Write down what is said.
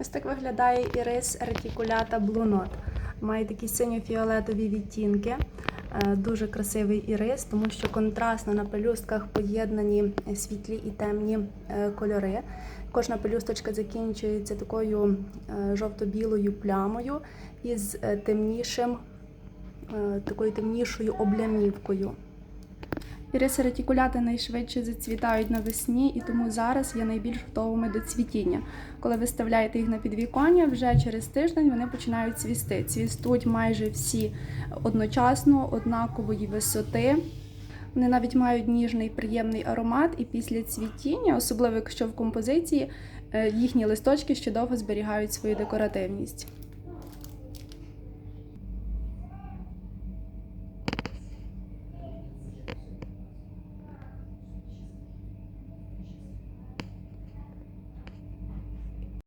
Ось так виглядає ірис ретикулята Blue Note. Має такі синьо-фіолетові відтінки. Е, Дуже красивий ірис, тому що контрастно на пелюстках поєднані світлі і темні е, кольори. Кожна пелюсточка закінчується такою е, жовто-білою плямою із темнішим, такою темнішою облямівкою. Іриси ретикуляти найшвидше зацвітають навесні, і тому зараз є найбільш готовими до цвітіння. Коли ви ставляєте їх на підвіконня, вже через тиждень вони починають цвісти. Цвістуть майже всі одночасно, однакової висоти. Вони навіть мають ніжний приємний аромат, і після цвітіння, особливо якщо в композиції, е, їхні листочки ще довго зберігають свою декоративність.